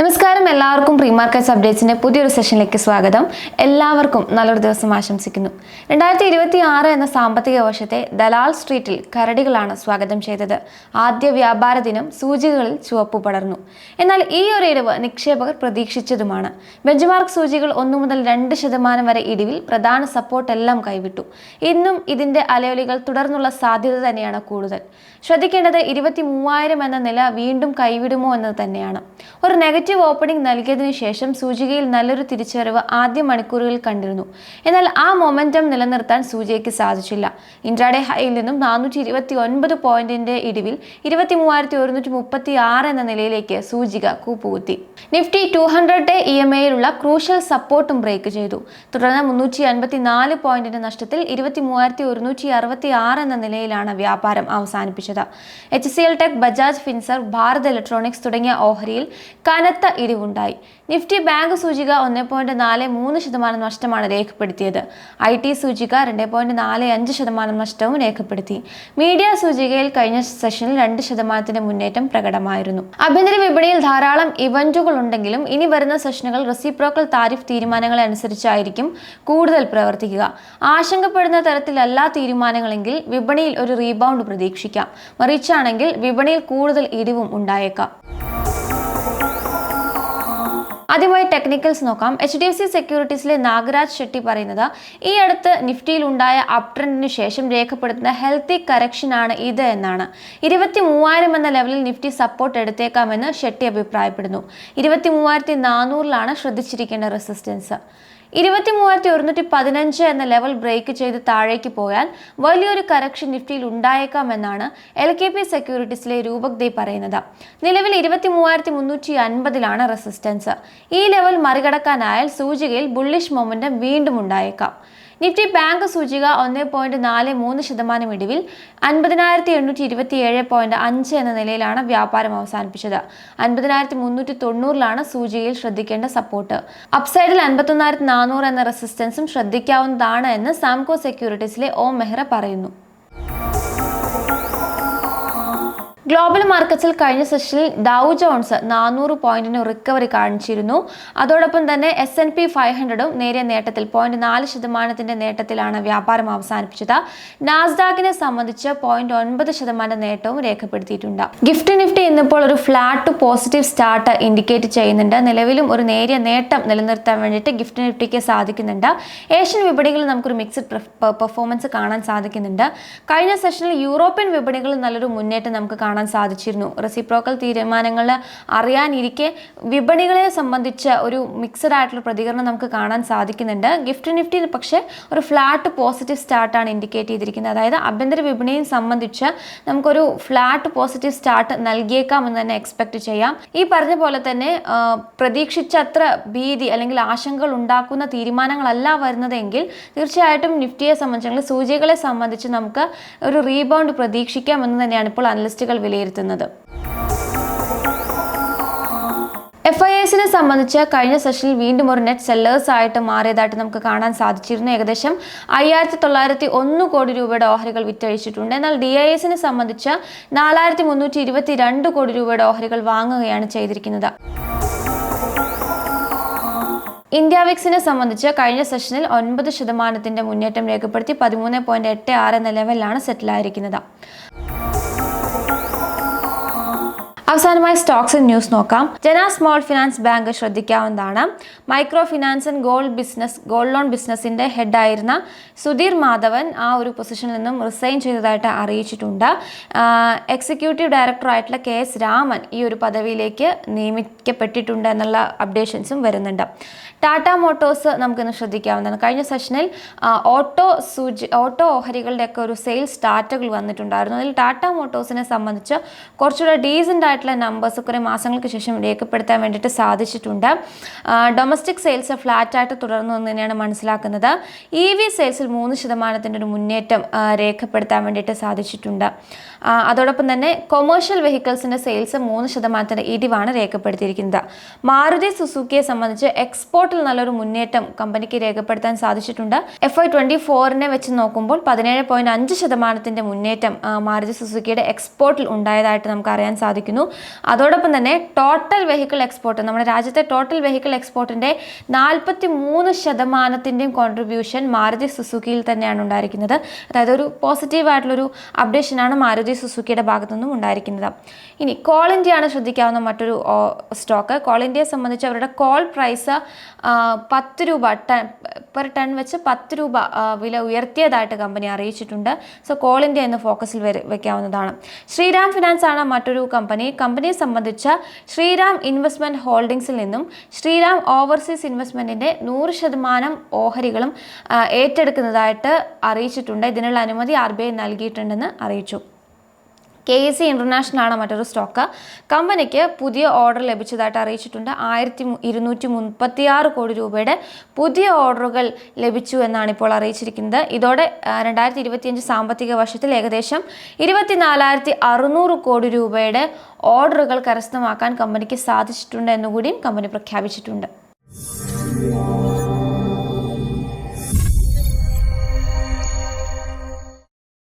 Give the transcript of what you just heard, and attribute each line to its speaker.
Speaker 1: നമസ്കാരം. എല്ലാവർക്കും pre markets അപ്ഡേറ്റ്സിന്റെ പുതിയൊരു സെഷനിലേക്ക് സ്വാഗതം. എല്ലാവർക്കും നല്ലൊരു ദിവസം ആശംസിക്കുന്നു. രണ്ടായിരത്തി ഇരുപത്തി ആറ് എന്ന സാമ്പത്തിക വർഷത്തെ ദലാൽ സ്ട്രീറ്റിൽ കരടികളാണ് സ്വാഗതം ചെയ്തത്. ആദ്യ വ്യാപാര ദിനം സൂചികകളിൽ ചുവപ്പ് പടർന്നു. എന്നാൽ ഈ ഒരു ഇടിവ് നിക്ഷേപകർ പ്രതീക്ഷിച്ചതുമാണ്. ബെഞ്ച്മാർക്ക് സൂചികൾ ഒന്നു മുതൽ രണ്ട് ശതമാനം വരെ ഇടിവിൽ പ്രധാന സപ്പോർട്ടെല്ലാം കൈവിട്ടു. ഇന്നും ഇതിന്റെ അലയൊലികൾ തുടർന്നുള്ള സാധ്യത തന്നെയാണ് കൂടുതൽ. ശ്രദ്ധിക്കേണ്ടത് ഇരുപത്തി മൂവായിരം എന്ന നില വീണ്ടും കൈവിടുമോ എന്നത് തന്നെയാണ്. ഒരു നെഗറ്റീവ് ഓപ്പണിംഗ് നൽകിയതിനു ശേഷം സൂചികയിൽ നല്ലൊരു തിരിച്ചുവരവ് ആദ്യ മണിക്കൂറുകളിൽ കണ്ടിരുന്നു. എന്നാൽ ആ മൊമെന്റം നിലനിർത്താൻ സൂചികയ്ക്ക് സാധിച്ചില്ല. ഇൻട്രാഡേ ഹൈയിൽ നിന്നും നാനൂറ്റി ഇരുപത്തി ഒൻപത് പോയിന്റിന്റെ ഇടിവിൽ ഇരുപത്തി മൂവായിരത്തി ഒരുന്നൂറ്റി മുപ്പത്തി ആറ് എന്ന നിലയിലേക്ക് സൂചിക കൂപ്പുകുത്തി. Nifty two hundred day E M എയിലുള്ള crucial സപ്പോർട്ടും ബ്രേക്ക് ചെയ്തു. തുടർന്ന് മുന്നൂറ്റി അൻപത്തി നാല് പോയിന്റിന്റെ നഷ്ടത്തിൽ ഇരുപത്തി മൂവായിരത്തി ഒരുന്നൂറ്റി അറുപത്തി ആറ് എന്ന നിലയിലാണ് വ്യാപാരം അവസാനിപ്പിച്ചത്. H C L Tech Bajaj Finserv Bharat Electronics തുടങ്ങിയ ഓഹരിയിൽ കനത്ത ഇടിവുണ്ടായി. നിഫ്റ്റി ബാങ്ക് സൂചിക ഒന്ന് പോയിന്റ് നാല് മൂന്ന് ശതമാനം നഷ്ടമാണ് രേഖപ്പെടുത്തിയത്. ഐ ടി സൂചിക രണ്ട് പോയിന്റ് നാല് അഞ്ച് ശതമാനം നഷ്ടവും രേഖപ്പെടുത്തി. മീഡിയ സൂചികയിൽ കഴിഞ്ഞ സെഷനിൽ രണ്ട് ശതമാനത്തിന്റെ മുന്നേറ്റം പ്രകടമായിരുന്നു. ആഭ്യന്തര വിപണിയിൽ ധാരാളം ഇവന്റുകൾ ഉണ്ടെങ്കിലും ഇനി വരുന്ന സെഷനുകൾ റെസിപ്രോക്കൽ താരിഫ് തീരുമാനങ്ങളെ അനുസരിച്ചായിരിക്കും കൂടുതൽ പ്രവർത്തിക്കുക. ആശങ്കപ്പെടുന്ന തരത്തിലല്ല തീരുമാനങ്ങളെങ്കിൽ വിപണിയിൽ ഒരു റീബൗണ്ട് പ്രതീക്ഷിക്കാം. മറിച്ചാണെങ്കിൽ വിപണിയിൽ കൂടുതൽ ഇടിവും ഉണ്ടായേക്കാം. ആദ്യമായി ടെക്നിക്കൽസ് നോക്കാം. എച്ച് ഡി എഫ് സി സെക്യൂരിറ്റീസിലെ നാഗരാജ് ഷെട്ടി പറയുന്നത് ഈ അടുത്ത് നിഫ്റ്റിയിൽ ഉണ്ടായ അപ് ട്രെൻഡിന് ശേഷം രേഖപ്പെടുത്തുന്ന ഹെൽത്തി കറക്ഷൻ ആണ് ഇത് എന്നാണ്. ഇരുപത്തി മൂവായിരം എന്ന ലെവലിൽ നിഫ്റ്റി സപ്പോർട്ട് എടുത്തേക്കാമെന്ന് ഷെട്ടി അഭിപ്രായപ്പെടുന്നു. ഇരുപത്തി മൂവായിരത്തി നാനൂറിലാണ് ശ്രദ്ധിച്ചിരിക്കേണ്ട റെസിസ്റ്റൻസ് ഇരുപത്തി മൂവായിരത്തി ഒരുന്നൂറ്റി പതിനഞ്ച് എന്ന ലെവൽ ബ്രേക്ക് ചെയ്ത് താഴേക്ക് പോയാൽ വലിയൊരു കറക്ഷൻ നിഫ്റ്റിയിൽ ഉണ്ടായേക്കാമെന്നാണ് എൽ കെ പി സെക്യൂരിറ്റീസിലെ രൂപക് ദേ പറയുന്നത്. നിലവിൽ ഇരുപത്തി മൂവായിരത്തി മുന്നൂറ്റി അൻപതിലാണ് റെസിസ്റ്റൻസ്. ഈ ലെവൽ മറികടക്കാനായാൽ സൂചികയിൽ ബുള്ളിഷ് മൊമെന്റം വീണ്ടും ഉണ്ടായേക്കാം. നിഫ്റ്റി ബാങ്ക് സൂചിക ഒന്ന് പോയിന്റ് നാല് മൂന്ന് ശതമാനം ഇടിവിൽ അൻപതിനായിരത്തി എണ്ണൂറ്റി ഇരുപത്തി ഏഴ് പോയിന്റ് അഞ്ച് എന്ന നിലയിലാണ് വ്യാപാരം അവസാനിപ്പിച്ചത്. അൻപതിനായിരത്തി മുന്നൂറ്റി തൊണ്ണൂറിലാണ് സൂചികയിൽ ശ്രദ്ധിക്കേണ്ട സപ്പോർട്ട്. അപ്സൈഡിൽ അൻപത്തൊന്നായിരത്തി നാനൂറ് എന്ന റെസിസ്റ്റൻസും ശ്രദ്ധിക്കാവുന്നതാണ് എന്ന് സാംകോ സെക്യൂരിറ്റീസിലെ ഓം മെഹ്റ പറയുന്നു. ഗ്ലോബൽ മാർക്കറ്റ്സിൽ കഴിഞ്ഞ സെഷനിൽ ഡൗ ജോൺസ് നാനൂറ് പോയിന്റിന് റിക്കവറി കാണിച്ചിരുന്നു. അതോടൊപ്പം തന്നെ എസ് എൻ പി ഫൈവ് ഹൺഡ്രഡും നേരിയ നേട്ടത്തിൽ പോയിന്റ് നാല് ശതമാനത്തിന്റെ നേട്ടത്തിലാണ് വ്യാപാരം അവസാനിപ്പിച്ചത്. നാസ്ഡാക്കിനെ സംബന്ധിച്ച് പോയിന്റ് ഒൻപത് ശതമാനം നേട്ടവും രേഖപ്പെടുത്തിയിട്ടുണ്ട്. ഗിഫ്റ്റ് നിഫ്റ്റി ഇന്നിപ്പോൾ ഒരു ഫ്ലാറ്റ് പോസിറ്റീവ് സ്റ്റാർട്ട് ഇൻഡിക്കേറ്റ് ചെയ്യുന്നുണ്ട്. നിലവിലും ഒരു നേരിയ നേട്ടം നിലനിർത്താൻ വേണ്ടിയിട്ട് ഗിഫ്റ്റ് നിഫ്റ്റിക്ക് സാധിക്കുന്നുണ്ട്. ഏഷ്യൻ വിപണികളിൽ നമുക്കൊരു മിക്സഡ് പെർഫോമൻസ് കാണാൻ സാധിക്കുന്നുണ്ട്. കഴിഞ്ഞ സെഷനിൽ യൂറോപ്യൻ വിപണികളിൽ നല്ലൊരു മുന്നേറ്റം നമുക്ക് കാണാൻ സാധിച്ചിരുന്നു. റെസിപ്രോക്കൽ തീരുമാനങ്ങൾ അറിയാനിരിക്കെ വിപണികളെ സംബന്ധിച്ച ഒരു മിക്സഡ് ആയിട്ടുള്ള പ്രതികരണം നമുക്ക് കാണാൻ സാധിക്കുന്നുണ്ട്. ഗിഫ്റ്റ് നിഫ്റ്റിയിൽ പക്ഷേ ഒരു ഫ്ലാറ്റ് പോസിറ്റീവ് സ്റ്റാർട്ടാണ് ഇൻഡിക്കേറ്റ് ചെയ്തിരിക്കുന്നത്. അതായത് ആഭ്യന്തര വിപണിയെ സംബന്ധിച്ച് നമുക്കൊരു ഫ്ലാറ്റ് പോസിറ്റീവ് സ്റ്റാർട്ട് നൽകിയേക്കാം എന്ന് തന്നെ എക്സ്പെക്ട് ചെയ്യാം. ഈ പറഞ്ഞ പോലെ തന്നെ പ്രതീക്ഷിച്ചത്ര ഭീതി അല്ലെങ്കിൽ ആശങ്കകൾ ഉണ്ടാക്കുന്ന തീരുമാനങ്ങളല്ല വരുന്നതെങ്കിൽ തീർച്ചയായിട്ടും നിഫ്റ്റിയെ സംബന്ധിച്ച് സൂചികളെ സംബന്ധിച്ച് നമുക്ക് ഒരു റീബൗണ്ട് പ്രതീക്ഷിക്കാം എന്ന് തന്നെയാണ് ഇപ്പോൾ അനലിസ്റ്റുകൾ വിലയിരുത്തുന്നത്. എഫ് ഐ എസിനെ സംബന്ധിച്ച് കഴിഞ്ഞ സെഷനിൽ വീണ്ടും ഒരു നെറ്റ് സെല്ലേഴ്സ് ആയിട്ട് മാറിയതായിട്ട് നമുക്ക് കാണാൻ സാധിച്ചിരുന്നു. ഏകദേശം അയ്യായിരത്തി തൊള്ളായിരത്തി ഒന്ന് കോടി രൂപയുടെ ഓഹരികൾ വിറ്റഴിച്ചിട്ടുണ്ട്. എന്നാൽ ഡി ഐ എസിനെ സംബന്ധിച്ച് നാലായിരത്തി മുന്നൂറ്റി ഇരുപത്തി രണ്ട് കോടി രൂപയുടെ ഓഹരികൾ വാങ്ങുകയാണ് ചെയ്തിരിക്കുന്നത്. ഇന്ത്യ വിക്സിനെ സംബന്ധിച്ച് കഴിഞ്ഞ സെഷനിൽ ഒൻപത് ശതമാനത്തിന്റെ മുന്നേറ്റം രേഖപ്പെടുത്തി പതിമൂന്ന് പോയിന്റ് എട്ട് ആറ് എന്ന ലെവലിലാണ് സെറ്റിലായിരിക്കുന്നത് അവസാനമായി സ്റ്റോക്സ് ആൻഡ് ന്യൂസ് നോക്കാം. Jana small finance bank ശ്രദ്ധിക്കാവുന്നതാണ്. Micro finance and gold business gold loan ബിസിനസിന്റെ ഹെഡായിരുന്ന സുധീർ മാധവൻ ആ ഒരു പൊസിഷനിൽ നിന്നും റിസൈൻ ചെയ്തതായിട്ട് അറിയിച്ചിട്ടുണ്ട്. എക്സിക്യൂട്ടീവ് ഡയറക്ടറായിട്ടുള്ള കെ എസ് രാമൻ ഈ ഒരു പദവിയിലേക്ക് നിയമിക്കപ്പെട്ടിട്ടുണ്ട് എന്നുള്ള അപ്ഡേഷൻസും വരുന്നുണ്ട്. ടാറ്റ മോട്ടോഴ്സ് നമുക്കിന്ന് ശ്രദ്ധിക്കാവുന്നതാണ്. കഴിഞ്ഞ സെഷനിൽ ഓട്ടോ സൂചി ഓട്ടോ ഓഹരികളുടെയൊക്കെ ഒരു സെയിൽസ് ഡാറ്റകൾ വന്നിട്ടുണ്ടായിരുന്നു. അതിൽ ടാറ്റ മോട്ടോഴ്സിനെ സംബന്ധിച്ച് കുറച്ചുകൂടെ ഡീസന്റ് ആയിട്ടുള്ള നമ്പേഴ്സ് കുറേ മാസങ്ങൾക്ക് ശേഷം രേഖപ്പെടുത്താൻ വേണ്ടിയിട്ട് സാധിച്ചിട്ടുണ്ട്. ഡൊമസ്റ്റിക് സെയിൽസ് ഫ്ലാറ്റായിട്ട് തുടർന്നു എന്ന് തന്നെയാണ് മനസ്സിലാക്കുന്നത്. ഇ വി സെയിൽസിൽ മൂന്ന് ശതമാനത്തിന്റെ ഒരു മുന്നേറ്റം രേഖപ്പെടുത്താൻ വേണ്ടിയിട്ട് സാധിച്ചിട്ടുണ്ട്. അതോടൊപ്പം തന്നെ കൊമേഴ്ഷ്യൽ വെഹിക്കിൾസിന്റെ സെയിൽസ് മൂന്ന് ശതമാനത്തിന്റെ ഇടിവാണ് രേഖപ്പെടുത്തിയിരിക്കുന്നത്. മാരുതി സുസുക്കിയെ സംബന്ധിച്ച് എക്സ്പോർട്ടിൽ നല്ലൊരു മുന്നേറ്റം കമ്പനിക്ക് രേഖപ്പെടുത്താൻ സാധിച്ചിട്ടുണ്ട്. എഫ് ഐ ട്വന്റി ഫോറിനെ വെച്ച് നോക്കുമ്പോൾ പതിനേഴ് പോയിന്റ് അഞ്ച് ശതമാനത്തിന്റെ മുന്നേറ്റം മാരുതി സുസുക്കിയുടെ എക്സ്പോർട്ടിൽ ഉണ്ടായതായിട്ട് നമുക്ക് അറിയാൻ സാധിക്കുന്നു. അതോടൊപ്പം തന്നെ ടോട്ടൽ വെഹിക്കിൾ എക്സ്പോർട്ട് നമ്മുടെ രാജ്യത്തെ ടോട്ടൽ വെഹിക്കിൾ എക്സ്പോർട്ടിന്റെ നാൽപ്പത്തി മൂന്ന് ശതമാനത്തിന്റെയും കോൺട്രിബ്യൂഷൻ മാരുതി സുസുക്കിയിൽ തന്നെയാണ് ഉണ്ടായിരിക്കുന്നത്. അതായത് ഒരു പോസിറ്റീവായിട്ടുള്ളൊരു അപ്ഡേഷനാണ് മാരുതി സുസുക്കിയുടെ ഭാഗത്തു നിന്നും ഉണ്ടായിരിക്കുന്നത്. ഇനി കോൾ ഇന്ത്യയാണ് ശ്രദ്ധിക്കാവുന്ന മറ്റൊരു സ്റ്റോക്ക് കോൾ ഇന്ത്യയെ സംബന്ധിച്ച് അവരുടെ കോൾ പ്രൈസ് പത്ത് രൂപ ടൺ പെർ ടൺ വെച്ച് പത്ത് രൂപ വില ഉയർത്തിയതായിട്ട് കമ്പനി അറിയിച്ചിട്ടുണ്ട്. സോ കോൾ ഇന്ത്യ എന്ന് ഫോക്കസിൽ വെക്കാവുന്നതാണ്. ശ്രീരാം ഫിനാൻസ് ആണ് മറ്റൊരു കമ്പനി കമ്പനിയെ സംബന്ധിച്ച ശ്രീറാം ഇൻവെസ്റ്റ്മെന്റ് ഹോൾഡിംഗ്സിൽ നിന്നും ശ്രീറാം ഓവർസീസ് ഇൻവെസ്റ്റ്മെന്റിന്റെ നൂറ് ശതമാനം ഓഹരികളും ഏറ്റെടുക്കുന്നതായിട്ട് അറിയിച്ചിട്ടുണ്ട്. ഇതിനുള്ള അനുമതി ആർ ബി ഐ നൽകിയിട്ടുണ്ടെന്ന് അറിയിച്ചു. കെ എ സി ഇന്റർനാഷണൽ ആണ് മറ്റൊരു സ്റ്റോക്ക്. കമ്പനിക്ക് പുതിയ ഓർഡർ ലഭിച്ചതായിട്ട് അറിയിച്ചിട്ടുണ്ട്. ആയിരത്തി ഇരുന്നൂറ്റി മുപ്പത്തി ആറ് കോടി രൂപയുടെ പുതിയ ഓർഡറുകൾ ലഭിച്ചു എന്നാണ് ഇപ്പോൾ അറിയിച്ചിരിക്കുന്നത്. ഇതോടെ രണ്ടായിരത്തി ഇരുപത്തിയഞ്ച് സാമ്പത്തിക വർഷത്തിൽ ഏകദേശം ഇരുപത്തിനാലായിരത്തി അറുന്നൂറ് കോടി രൂപയുടെ ഓർഡറുകൾ കരസ്ഥമാക്കാൻ കമ്പനിക്ക് സാധിച്ചിട്ടുണ്ട് എന്നുകൂടിയും കമ്പനി പ്രഖ്യാപിച്ചിട്ടുണ്ട്.